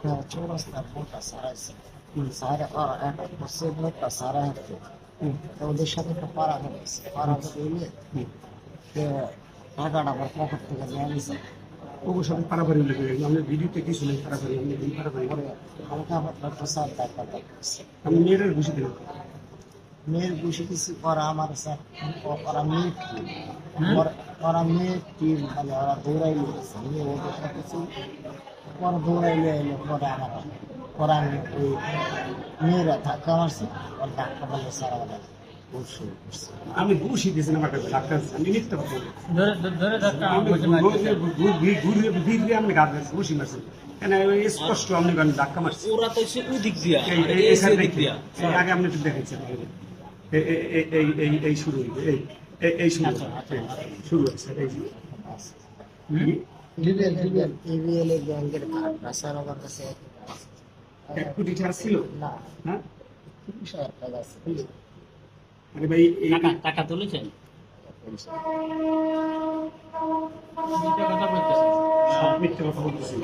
হ্যাঁ চৌরাস্তার মোটা সারাইছে সারা একটা করছে মোটা সারা হাতে তো ওদের সাথে একটা পাড়া হয়েছে পাড়া হইলে টাকাটা আবার পকেট থেকে নিয়ে নিছে ওগুলোর সাথে পারাপারি লেগে গেল আমি ভিডিওতে কি শুনে পারাপারি আমি এই পারাপারি পরে হালকা পাতলা প্রসাদ টাকা করছে আমি মেয়েদের ঘুষি দিলাম মেয়ের বসে কিছু করা আমার স্যার মেয়ে টিম ওরা মেয়ে টিম মানে ওরা দৌড়াইলে ওদের সাথে কিছু পরে দৌড়াইলে এলো পরে আমার পরে আমি ওই মেয়েরা ধাক্কা মারছে ওর ধাক্কা মারলে স্যার আমাদের আমি ঘুষি ডাক্তার আমি গাছ ঘুষি মারছি। কেন ওই স্পষ্ট আমি ধাক্কা মারছি। ওরা তো দিক। দিয়া আগে আপনি একটু দেখেছেন এই- এই- এই- এই- এই এই শুরু হইল, এই এই- এই শুরু শুরু হচ্ছে এই হুম? ডিবিএল ডিবিএল ডিবিএল এর ব্যাংকের কার্ড স্যার আমার কাছে এক কোটি টাকা ছিল? না। হ্যাঁ? টাকা আছে। আরে ভাই এই টাকা টাকা তুলেছেন? সব মিথ্যে কথা বলতেছি।